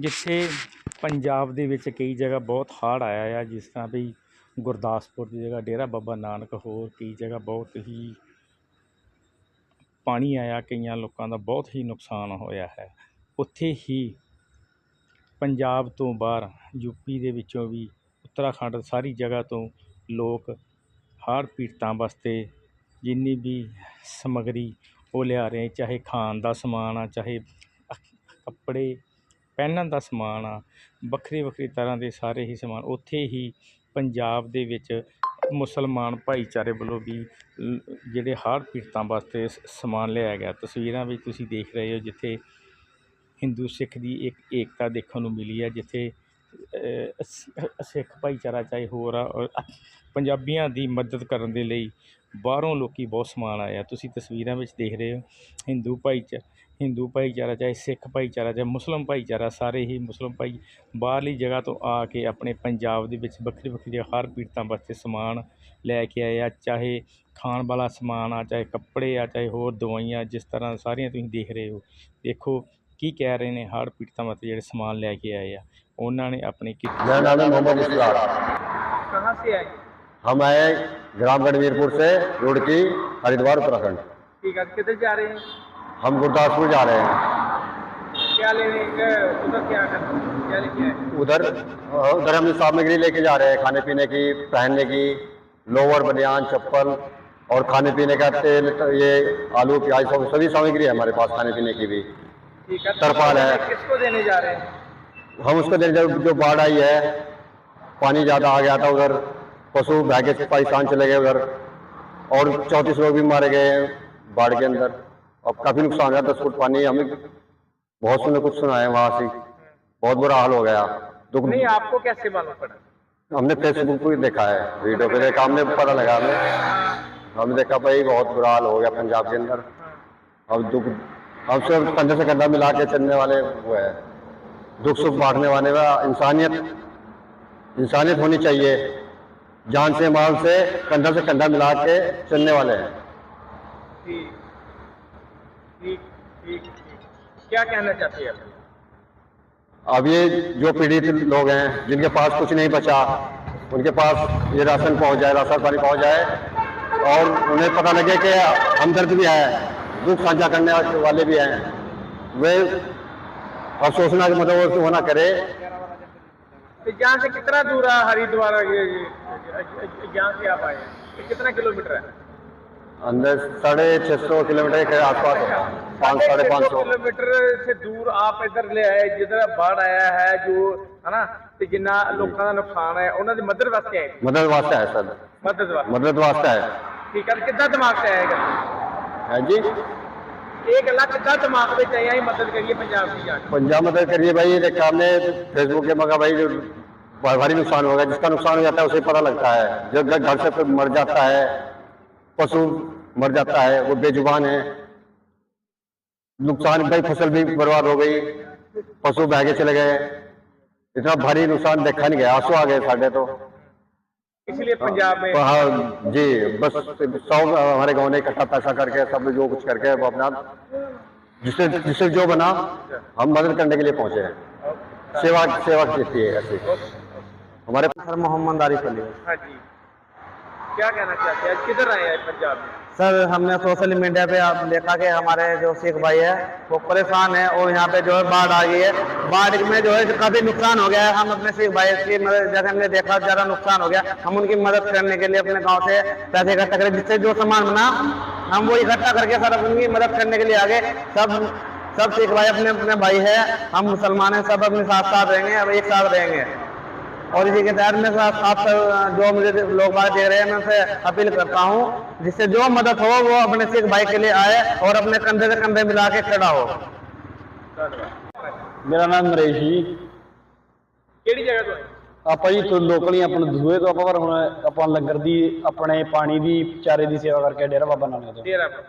ਜਿੱਥੇ ਪੰਜਾਬ ਦੇ ਵਿੱਚ ਕਈ ਜਗ੍ਹਾ ਬਹੁਤ ਹੜ੍ਹ ਆਇਆ ਆ, ਜਿਸ ਤਰ੍ਹਾਂ ਵੀ ਗੁਰਦਾਸਪੁਰ ਦੀ ਜਗ੍ਹਾ, ਡੇਰਾ ਬਾਬਾ ਨਾਨਕ ਹੋਰ ਕਈ ਜਗ੍ਹਾ ਬਹੁਤ ਹੀ ਪਾਣੀ ਆਇਆ, ਕਈਆਂ ਲੋਕਾਂ ਦਾ ਬਹੁਤ ਹੀ ਨੁਕਸਾਨ ਹੋਇਆ ਹੈ। ਉੱਥੇ ਹੀ ਪੰਜਾਬ ਤੋਂ ਬਾਹਰ ਯੂਪੀ ਦੇ ਵਿੱਚੋਂ ਵੀ ਉੱਤਰਾਖੰਡ ਸਾਰੀ ਜਗ੍ਹਾ ਤੋਂ ਲੋਕ ਹੜ੍ਹ ਪੀੜਤਾਂ ਵਾਸਤੇ ਜਿੰਨੀ ਵੀ ਸਮੱਗਰੀ ਉਹ ਲਿਆ ਰਹੇ ਚਾਹੇ ਖਾਣ ਦਾ ਸਮਾਨ ਆ, ਚਾਹੇ ਕੱਪੜੇ ਪਹਿਨਣ ਦਾ ਸਮਾਨ ਆ ਵੱਖਰੀ ਵੱਖਰੀ ਤਰ੍ਹਾਂ ਦੇ ਸਾਰੇ ਹੀ ਸਮਾਨ। ਉੱਥੇ ਹੀ ਪੰਜਾਬ ਦੇ ਵਿੱਚ ਮੁਸਲਮਾਨ ਭਾਈਚਾਰੇ ਵੱਲੋਂ ਵੀ ਜਿਹੜੇ ਹੜ੍ਹ ਪੀੜਤਾਂ ਵਾਸਤੇ ਸ- ਸਮਾਨ ਲਿਆਇਆ ਗਿਆ। ਤਸਵੀਰਾਂ ਵਿੱਚ ਤੁਸੀਂ ਦੇਖ ਰਹੇ ਹੋ, ਜਿੱਥੇ ਹਿੰਦੂ ਸਿੱਖ ਦੀ ਇੱਕ ਏਕਤਾ ਦੇਖਣ ਨੂੰ ਮਿਲੀ ਹੈ, ਜਿੱਥੇ ਸਿੱਖ ਭਾਈਚਾਰਾ ਚਾਹੇ ਹੋਰ ਆ ਪੰਜਾਬੀਆਂ ਦੀ ਮਦਦ ਕਰਨ ਦੇ ਲਈ ਬਾਹਰੋਂ ਲੋਕੀ ਬਹੁਤ ਸਮਾਨ ਆਇਆ ਤੁਸੀਂ ਤਸਵੀਰਾਂ ਵਿੱਚ ਦੇਖ ਰਹੇ ਹੋ ਹਿੰਦੂ ਭਾਈਚਾਰਾ ਹਿੰਦੂ ਭਾਈਚਾਰਾ ਚਾਹੇ ਸਿੱਖ ਭਾਈਚਾਰਾ ਚਾਹੇ ਮੁਸਲਮ ਭਾਈਚਾਰਾ ਸਾਰੇ ਹੀ ਮੁਸਲਮ ਭਾਈ ਬਾਹਰਲੀ ਜਗ੍ਹਾ ਤੋਂ ਆ ਕੇ ਆਪਣੇ ਪੰਜਾਬ ਦੇ ਵਿੱਚ ਵੱਖਰੀ ਵੱਖਰੀ ਹਰ ਪੀੜਤਾਂ ਵਾਸਤੇ ਸਮਾਨ ਲੈ ਕੇ ਆਏ ਆ। ਚਾਹੇ ਖਾਣ ਵਾਲਾ ਸਮਾਨ ਆ ਚਾਹੇ ਕੱਪੜੇ ਆ ਚਾਹੇ ਹੋਰ ਦਵਾਈਆਂ ਜਿਸ ਤਰ੍ਹਾਂ ਸਾਰੀਆਂ ਤੁਸੀਂ ਦੇਖ ਰਹੇ ਹੋ। ਦੇਖੋ ਕੀ ਕਹਿ ਰਹੇ ਨੇ ਹਰ ਪੀੜਤਾਂ ਵਾਸਤੇ ਜਿਹੜੇ ਸਮਾਨ ਲੈ ਕੇ ਆਏ ਆ। ਉਹਨਾਂ ਨੇ ਆਪਣੀ ਕੀਤੀ ਮੇਰਾ ਨਾਮ ਹੈ ਮੁਹੰਮਦ ਇਸਲਾਮ ਕਹਾਂ ਸੇ ਆਏ? हम आए ग्राम गणवीरपुर से रुड़की हरिद्वार उत्तराखंड। ठीक है किधर जा रहे हैं? हम गुरदासपुर जा रहे हैं। क्या लेने उधर क्या क्या लेके उधर उधर हम सामग्री लेके जा रहे हैं खाने पीने की पहनने की लोअर बनियान चप्पल और खाने पीने का तेल ये आलू प्याज सब सभी सामग्री है हमारे पास खाने पीने की भी। है तरपाल है। किसको देने जा रहे हैं? हम उसको देने जब जो बाढ़ आई है पानी ज़्यादा आ गया था उधर। पशु भागे पाकिस्तान चले गए उधर। और चौंतीस लोग भी मारे गए हैं बाढ़ के अंदर। और काफ़ी नुकसान हुआ दस फुट पानी। हमें बहुत सुने कुछ सुना है वहाँ से। बहुत बुरा हाल हो गया। दुख नहीं आपको कैसे मालूम पड़ा? हमने फेसबुक पे देखा है। वीडियो पे देखा हमने पता लगा हमें हमने देखा भाई बहुत बुरा हाल हो गया पंजाब के अंदर। अब दुख अब सब कंधे से कंधा मिला के चलने वाले वो है। दुख सुख बांटने वाले वा इंसानियत इंसानियत होनी चाहिए। जान से माल से कंधा से कंधा मिला के चलने वाले हैं। ठीक ठीक ठीक ठीक क्या कहना चाहते हैं अब ये जो पीड़ित लोग हैं जिनके पास कुछ नहीं बचा उनके पास ये राशन पहुँच जाए राशन पानी पहुँच जाए और उन्हें पता लगे कि हमदर्द भी है दुख साझा करने वाले भी हैं वे अब सोचना कि मतलब वो होना करे तो यहाँ से कितना दूर है हरिद्वार ये- ये- यहाँ से आप आए हैं? ये कितना किलोमीटर है अंदर साढ़े छः सौ किलोमीटर के आसपास है पाँच साढ़े पाँच सौ किलोमीटर से दूर आप इधर ले आए जिधर बाढ़ आया है जो है ना ਤੇ ਜਿੰਨਾ ਲੋਕਾਂ ਦਾ ਨੁਕਸਾਨ ਹੈ ਉਹਨਾਂ ਦੀ ਮਦਦ ਵਾਸਤੇ ਆਏ मदद वास्ता है सर ਮਦਦ ਵਾਸਤੇ मदद वास्ता है ਠੀਕ ਹੈ ਕਿੱਦਾਂ ਦਿਮਾਗ ਤੇ ਆਏਗਾ है जी ਇਹ ਗੱਲਾਂ ਕਿੱਦਾਂ ਦਿਮਾਗ ਵਿੱਚ ਆਈਆਂ ਇਹ ਮਦਦ ਕਰੀਏ ਪੰਜਾਬ ਦੀ ਜਾ ਕੇ पंजाब मदद करिए भाई ये देखा हमने फेसबुक के मगा भाई जो भारी नुकसान होगा जिसका नुकसान हो जाता है उसे पता लगता है जो घर घर से कोई मर जाता है पशु मर जाता है वो बेजुबान है नुकसान भाई फसल भी बर्बाद हो गई पशु बहगे चले गए इतना भारी नुकसान देखा नहीं गया आंसू आ गए साढ़े तो इसलिए पंजाब में हाँ जी बस सौ हमारे गाँव ने इकट्ठा पैसा करके सब जो कुछ करके वो अपना जिससे जिससे जो बना हम मदद करने के लिए पहुँचे हैं। सेवा सेवा की है ऐसी। हमारे सर मोहम्मद आरिफ अली। हाँ जी। क्या कहना चाहते हैं? किधर आए हैं पंजाब में? सर, हमने सोशल मीडिया पे आप देखा कि हमारे जो सिख भाई है, वो परेशान है और यहाँ पे जो है बाढ़ आ गई है। बाढ़ में जो है काफ़ी नुकसान हो गया है। हम अपने सिख भाई की मदद जैसे हमने देखा, ज़्यादा नुकसान हो गया। हम उनकी मदद करने के लिए अपने गाँव से पैसे इकट्ठा करें, जिससे जो सामान बना, हम वो इकट्ठा करके सर उनकी मदद करने के लिए आगे सब सब सिख भाई अपने अपने भाई है। हम मुसलमान हैं, सब अपने साथ साथ रहेंगे, अब एक साथ रहेंगे। और इसी के तहत मैं साथ आप सब जो मुझे लोग बात दे रहे हैं मैं उनसे अपील करता हूँ जिससे जो मदद हो वो अपने सिख भाई के लिए आए और अपने कंधे से कंधे मिला के खड़ा हो ਮੇਰਾ ਨਾਮ ਨਰੇਸ਼ ਜੀ ਕਿਹੜੀ ਜਗ੍ਹਾ ਤੋਂ ਆਏ ਆਪਾਂ ਜੀ ਲੋਕਲ ਹੀ ਆਪਣੇ ਦੂਏ ਤੋਂ ਆਪਾਂ ਪਰ ਹੁਣ ਆਪਾਂ ਲੰਗਰ ਦੀ ਆਪਣੇ ਪਾਣੀ ਦੀ ਚਾਰੇ ਦੀ ਸੇਵਾ ਕਰਕੇ ਡੇਰਾ ਬਾਬਾ ਨਾਨਕ ਤੋਂ ਡੇਰਾ ਬਾਬਾ।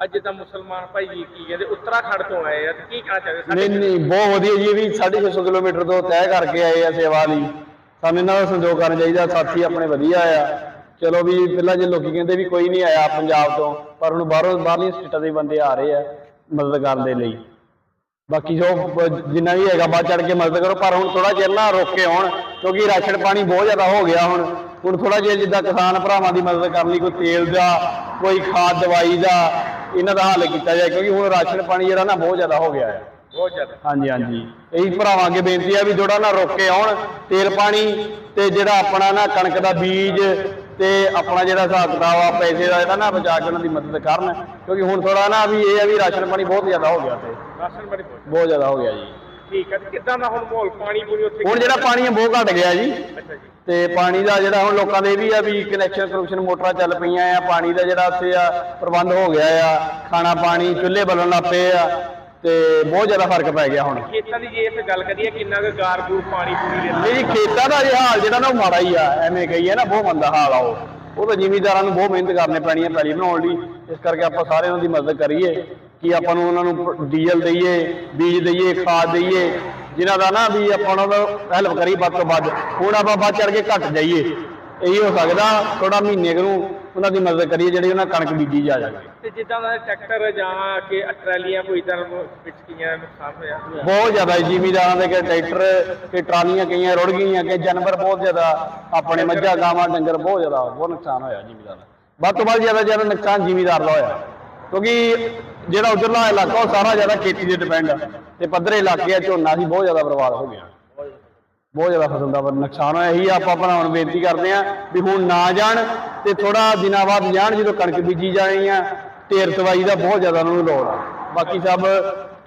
ਅੱਜ ਤਾਂ ਮੁਸਲਮਾਨ ਭਾਈ ਜੀ ਕੀ ਕਹਿੰਦੇ ਉੱਤਰਾਖੰਡ ਤੋਂ ਆਏ ਆ ਤੇ ਕੀ ਕਹਿਣਾ ਚਾਹਦੇ ਨਹੀਂ ਨਹੀਂ ਬਹੁਤ ਵਧੀਆ ਜੀ ਇਹ ਵੀ 650 ਕਿਲੋਮੀਟਰ ਤੋਂ ਤੈਅ ਕਰਕੇ ਆਏ ਆ ਸੇਵਾ ਲਈ ਸਾਨੂੰ ਇਹਨਾਂ ਦਾ ਸੰਯੋਗ ਕਰਨਾ ਚਾਹੀਦਾ, ਸਾਥੀ ਆਪਣੇ ਵਧੀਆ ਆ। ਚਲੋ ਵੀ ਪਹਿਲਾਂ ਜੇ ਲੋਕੀ ਕਹਿੰਦੇ ਵੀ ਕੋਈ ਨਹੀਂ ਆਇਆ ਪੰਜਾਬ ਤੋਂ, ਪਰ ਹੁਣ ਬਾਹਰੋਂ, ਬਾਹਰਲੀਆਂ ਸਟੇਟਾਂ ਦੇ ਬੰਦੇ ਆ ਰਹੇ ਆ ਮਦਦ ਕਰਨ ਦੇ ਲਈ। ਬਾਕੀ ਜੋ ਜਿੰਨਾ ਵੀ ਹੈਗਾ ਬਾਅਦ ਚੜ ਕੇ ਮਦਦ ਕਰੋ, ਪਰ ਹੁਣ ਥੋੜਾ ਜਿਹਾ ਨਾ ਰੋਕੇ ਕੇ ਆਉਣ ਕਿਉਂਕਿ ਰਾਸ਼ਨ ਪਾਣੀ ਬਹੁਤ ਜ਼ਿਆਦਾ ਹੋ ਗਿਆ ਹੁਣ। ਹੁਣ ਥੋੜਾ ਜਿਹਾ ਜਿੱਦਾਂ ਕਿਸਾਨ ਭਰਾਵਾਂ ਦੀ ਮਦਦ ਕਰਨ ਲਈ ਕੋਈ ਤੇਲ ਦਾ, ਕੋਈ ਖਾਦ, ਦਵਾਈ ਦਾ, ਇਹਨਾਂ ਦਾ ਹੱਲ ਕੀਤਾ ਜਾਏ, ਕਿਉਂਕਿ ਹੁਣ ਰਾਸ਼ਨ ਪਾਣੀ ਜਿਹੜਾ ਨਾ ਬਹੁਤ ਜ਼ਿਆਦਾ ਹੋ ਗਿਆ ਹੈ ਬਹੁਤ ਜ਼ਿਆਦਾ। ਹਾਂਜੀ ਹਾਂਜੀ। ਇਹੀ ਭਰਾਵਾਂ ਅੱਗੇ ਬੇਨਤੀ ਆ ਵੀ ਥੋੜਾ ਨਾ ਰੋਕ ਕੇ ਆਉਣ। ਤੇਲ ਪਾਣੀ ਤੇ ਜਿਹੜਾ ਆਪਣਾ ਨਾ ਕਣਕ ਦਾ ਬੀਜ ਤੇ ਆਪਣਾ ਜਿਹੜਾ ਹਿਸਾਬ ਕਿਤਾਬ ਆ ਪੈਸੇ ਦਾ ਜਿਹੜਾ ਨਾ ਬਚਾ ਕੇ ਉਹਨਾਂ ਦੀ ਮਦਦ ਕਰਨ। ਕਿਉਂਕਿ ਹੁਣ ਥੋੜਾ ਨਾ ਵੀ ਇਹ ਆ ਵੀ ਰਾਸ਼ਨ ਪਾਣੀ ਬਹੁਤ ਜ਼ਿਆਦਾ ਹੋ ਗਿਆ ਤੇ। ਰਾਸ਼ਨ ਬੜੀ ਬਹੁਤ ਬਹੁਤ ਜ਼ਿਆਦਾ ਹੋ ਗਿਆ ਜੀ। ਠੀਕ ਹੈ ਤੇ ਕਿੱਦਾਂ ਦਾ ਹੁਣ ਮਾਹੌਲ? ਪਾਣੀ ਪੂਰੀ ਉੱਥੇ ਹੁਣ ਜਿਹੜਾ ਪਾਣੀ ਆ ਬਹੁਤ ਘਟ ਗਿਆ ਜੀ। ਅੱਛਾ ਜੀ। ਤੇ ਪਾਣੀ ਦਾ ਜਿਹੜਾ ਹੁਣ ਲੋਕਾਂ ਦੇ ਵੀ ਆ ਵੀ ਕਨੈਕਸ਼ਨ ਕਰੂਸ਼ਨ ਮੋਟਰਾਂ ਚੱਲ ਪਈਆਂ ਆ। ਪਾਣੀ ਦਾ ਜਿਹੜਾ ਉੱਥੇ ਆ ਪ੍ਰਬੰਧ ਹੋ ਗਿਆ ਆ। ਖਾਣਾ ਪਾਣੀ ਚੁੱਲ੍ਹੇ ਬਲਣ ਲੱਗ ਪਏ ਆ। ਤੇ ਬਹੁਤ ਜ਼ਿਆਦਾ ਫ਼ਰਕ ਪੈ ਗਿਆ ਹੁਣ। ਖੇਤਾਂ ਦੀ ਜੇ ਇੱਥੇ ਗੱਲ ਕਰੀਏ ਕਿੰਨਾ ਕੁ ਗੂਰ ਪਾਣੀ ਪੂਰੀ ਲੈਂਦਾ ਨਹੀਂ ਜੀ ਖੇਤਾਂ ਦਾ ਜੇ ਹਾਲ ਜਿਹੜਾ ਨਾ ਉਹ ਮਾੜਾ ਹੀ ਆ ਐਵੇਂ ਕਹੀਏ ਨਾ ਬਹੁਤ ਮੰਦਾ ਹਾਲ ਆ ਉਹ। ਉਹ ਤਾਂ ਜ਼ਿਮੀਂਦਾਰਾਂ ਨੂੰ ਬਹੁਤ ਮਿਹਨਤ ਕਰਨੀ ਪੈਣੀ ਹੈ ਪੈਲੀ ਬਣਾਉਣ ਲਈ। ਇਸ ਕਰਕੇ ਆਪਾਂ ਸਾਰੇ ਉਹਨਾਂ ਦੀ ਮਦਦ ਕਰੀਏ ਕਿ ਆਪਾਂ ਨੂੰ ਉਹਨਾਂ ਨੂੰ ਡੀਜ਼ਲ ਦਈਏ ਬੀਜ ਦਈਏ ਖਾਦ ਦਈਏ ਜਿਨ੍ਹਾਂ ਦਾ ਨਾ ਵੀ ਆਪਾਂ ਉਹਨਾਂ ਦਾ ਹੈਲਪ ਕਰੀਏ ਵੱਧ ਤੋਂ ਵੱਧ। ਹੁਣ ਆਪਾਂ ਵੱਧ ਚੜ ਕੇ ਘਟ ਜਾਈਏ। ਇਹੀ ਹੋ ਸਕਦਾ ਥੋੜਾ ਮਹੀਨੇ ਨੂੰ ਉਹਨਾਂ ਦੀ ਮਦਦ ਕਰੀਏ ਜਿਹੜੀ ਉਹਨਾਂ ਕਣਕ ਬੀਜੀ ਜਾ ਜਾਵੇ ਤੇ ਜਿੱਦਾਂ ਦਾ ਟਰੈਕਟਰ ਜਾਂ ਕਿ ਟਰਾਲੀਆਂ ਕੋਈ ਤਰ੍ਹਾਂ ਵਿੱਚ ਕੀਆਂ ਨੁਕਸਾਨ ਹੋਇਆ ਬਹੁਤ ਜ਼ਿਆਦਾ ਜ਼ਿਮੀਦਾਰਾਂ ਦੇ ਕਿ ਟਰੈਕਟਰ ਕਿ ਟਰਾਲੀਆਂ ਕਈਆਂ ਰੁੜ ਗਈਆਂ ਕਿ ਜਾਨਵਰ ਬਹੁਤ ਜ਼ਿਆਦਾ ਆਪਣੇ ਮੱਝਾਂ ਗਾਵਾਂ ਡੰਗਰ ਬਹੁਤ ਜ਼ਿਆਦਾ ਬਹੁਤ ਨੁਕਸਾਨ ਹੋਇਆ ਜ਼ਿਮੀਦਾਰ ਦਾ। ਵੱਧ ਤੋਂ ਵੱਧ ਜ਼ਿਆਦਾ ਜ਼ਿਆਦਾ ਨੁਕਸਾਨ ਜ਼ਿਮੀਦਾਰ ਦਾ ਹੋਇਆ। ਕਿਉਂਕਿ ਜਿਹੜਾ ਉਧਰਲਾ ਇਲਾਕਾ ਉਹ ਸਾਰਾ ਜ਼ਿਆਦਾ ਖੇਤੀ ਤੇ ਡਿਪੈਂਡ ਆ। ਤੇ ਪੱਧਰੇ ਇਲਾਕੇ ਆ ਝੋਨਾ ਸੀ ਬਹੁਤ ਜ਼ਿਆਦਾ ਬਰਬਾਦ ਹੋ ਗਿਆ। ਬਹੁਤ ਜ਼ਿਆਦਾ ਫਸਲ ਦਾ ਨੁਕਸਾਨ ਹੋਇਆ। ਇਹੀ ਆਪਾਂ ਭਰਾਵਾਂ ਨੂੰ ਬੇਨਤੀ ਕਰਦੇ ਆ ਵੀ ਹੁਣ ਨਾ ਜਾਣ ਤੇ ਥੋੜਾ ਦਿਨਾਂ ਬਾਅਦ ਜਾਣ ਜਦੋਂ ਕਣਕ ਬੀਜੀ ਜਾਣੀ ਆ ਢੇਰ ਸਵਾਈ ਦਾ ਬਹੁਤ ਜ਼ਿਆਦਾ ਉਹਨਾਂ ਨੂੰ ਲੋੜ ਆ। ਬਾਕੀ ਸਭ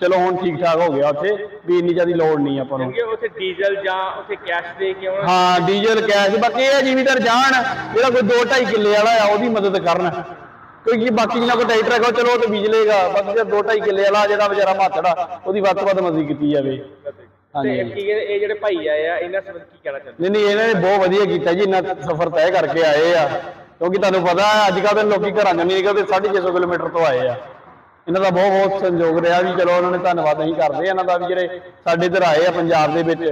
ਚਲੋ ਹੁਣ ਠੀਕ ਠਾਕ ਹੋ ਗਿਆ ਉੱਥੇ ਵੀ ਇੰਨੀ ਜ਼ਿਆਦਾ ਲੋੜ ਨਹੀਂ ਆਪਾਂ ਨੂੰ। ਉੱਥੇ ਡੀਜ਼ਲ ਜਾਂ ਉੱਥੇ ਕੈਸ਼ ਦੇ ਕੇ ਹਾਂ ਡੀਜ਼ਲ ਕੈਸ਼ ਬਾਕੀ ਇਹ ਜ਼ਿਮੀਦਾਰ ਜਾਣ ਜਿਹੜਾ ਕੋਈ 2 2.5 ਕਿੱਲੇ ਵਾਲਾ ਆ ਉਹਦੀ ਮਦਦ ਕਰਨ। ਕਿਉਂਕਿ ਬਾਕੀ ਜਿਹਨਾਂ ਕੋਲ ਟਰੈਕਟਰ ਹੈਗਾ ਚਲੋ ਉਹ ਤੇ ਬੀਜ ਲੇਗਾ ਬਾਕੀ ਜਿਹੜਾ 2 2.5 ਕਿੱਲੇ ਵਾਲਾ ਜਿਹੜਾ ਵਿਚਾਰਾ ਮਾਤੜਾ ਉਹਦੀ ਵੱਧ ਤੋਂ ਵੱਧ ਮਦਦ ਕੀਤੀ ਜਾਵੇ। ਤੇ ਹਾਂਜੀ ਕੀ ਕਹਿੰਦੇ ਇਹ ਜਿਹੜੇ ਭਾਈ ਆਏ ਆ ਇਹਨਾਂ ਸੰਬੰਧ ਕੀ ਕਹਿਣਾ ਚਾਹੁੰਦੇ? ਨਹੀਂ ਨਹੀਂ ਇਹਨਾਂ ਨੇ ਬਹੁਤ ਵਧੀਆ ਕੀਤਾ ਜੀ ਇੰਨਾ ਸਫ਼ਰ ਤੈਅ ਕਰਕੇ ਆਏ ਆ। ਕਿਉਂਕਿ ਤੁਹਾਨੂੰ ਪਤਾ ਹੈ ਅੱਜ ਕੱਲ੍ਹ ਦੇ ਲੋਕੀ ਘਰਾਂ ਨਹੀਂ ਨਿਕਲਦੇ 650 ਕਿਲੋਮੀਟਰ ਤੋਂ ਆਏ ਆ। ਇਹਨਾਂ ਦਾ ਬਹੁਤ ਬਹੁਤ ਸੰਯੋਗ ਰਿਹਾ ਵੀ ਚਲੋ ਉਹਨਾਂ ਨੇ ਧੰਨਵਾਦ ਅਸੀਂ ਕਰਦੇ ਇਹਨਾਂ ਦਾ ਵੀ ਜਿਹੜੇ ਸਾਡੇ ਇੱਧਰ ਆਏ ਆ ਪੰਜਾਬ ਦੇ ਵਿੱਚ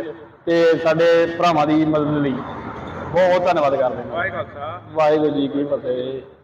ਤੇ ਸਾਡੇ ਭਰਾਵਾਂ ਦੀ ਮਦਦ ਲਈ। ਬਹੁਤ ਬਹੁਤ ਧੰਨਵਾਦ ਕਰਦੇ ਹਾਂ। ਵਾਹਿਗੁਰੂ ਜੀ ਕੀ ਫਤਿਹ।